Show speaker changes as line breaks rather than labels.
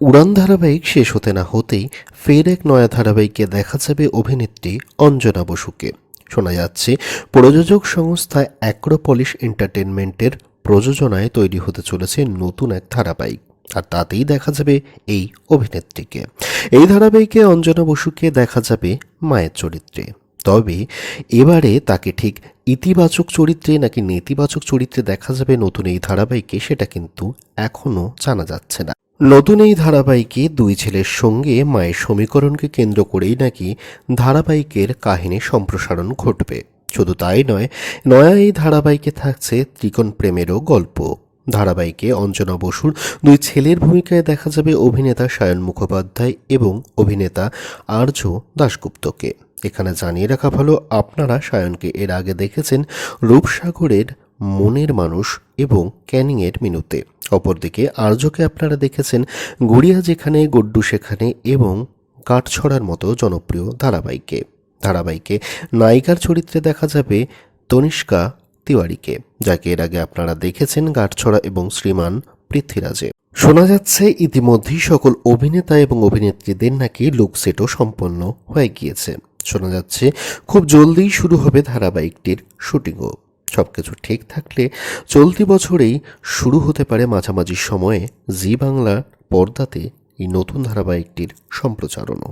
উড়ান ধারাবাহিক শেষ হতে না হতেই ফের এক নয়া ধারাবাহিকে দেখা যাবে অভিনেত্রী অঞ্জনা বসুকে। শোনা যাচ্ছে, প্রযোজক সংস্থা অ্যাক্রোপলিশ এন্টারটেনমেন্টের প্রযোজনায় তৈরি হতে চলেছে নতুন এক ধারাবাহিক, আর তাতেই দেখা যাবে এই অভিনেত্রীকে। এই ধারাবাহিকে অঞ্জনা বসুকে দেখা যাবে মায়ের চরিত্রে। তবে এবারে তাকে ঠিক ইতিবাচক চরিত্রে নাকি নেতিবাচক চরিত্রে দেখা যাবে নতুন এই ধারাবাহিকে, সেটা কিন্তু এখনও জানা যাচ্ছে না। নতুন এই ধারাবাহিকে দুই ছেলের সঙ্গে মায়ের সমীকরণকে কেন্দ্র করেই নাকি ধারাবাহিকের কাহিনী সম্প্রসারণ ঘটবে। শুধু তাই নয়, নয়া এই ধারাবাহিকে থাকছে ত্রিকোণ প্রেমেরও গল্প। ধারাবাহিকে অঞ্জনা বসুর দুই ছেলের ভূমিকায় দেখা যাবে অভিনেতা সায়ন মুখোপাধ্যায় এবং অভিনেতা আর্য দাশগুপ্তকে। এখানে জানিয়ে রাখা ভালো, আপনারা সায়নকে এর আগে দেখেছেন রূপসাগরের মনের মানুষ এবং ক্যানিংয়ের মিনুতে। অপরদিকে আর্যকে আপনারা দেখেছেন গুড়িয়া যেখানে, গড্ডু সেখানে এবং কাঠছড়ার মতো জনপ্রিয় ধারাবাহিকে। ধারাবাহিকে নায়িকার চরিত্রে দেখা যাবে তনিষ্কা তিওয়ারিকে, যাকে এর আগে আপনারা দেখেছেন গাঠছড়া এবং শ্রীমান পৃথ্বীরাজে। শোনা যাচ্ছে ইতিমধ্যেই সকল অভিনেতা এবং অভিনেত্রীদের নাকি লুক সেটও সম্পন্ন হয়ে গিয়েছে। শোনা যাচ্ছে খুব জলদিই শুরু হবে ধারাবাহিকটির শুটিংও। সবকিছু ঠিক থাকলে চলতি বছরেই শুরু হতে পারে মাঝামাঝি সময়ে জি বাংলা পর্দাতে এই নতুন ধারাবাহিকটির সম্প্রচারণও।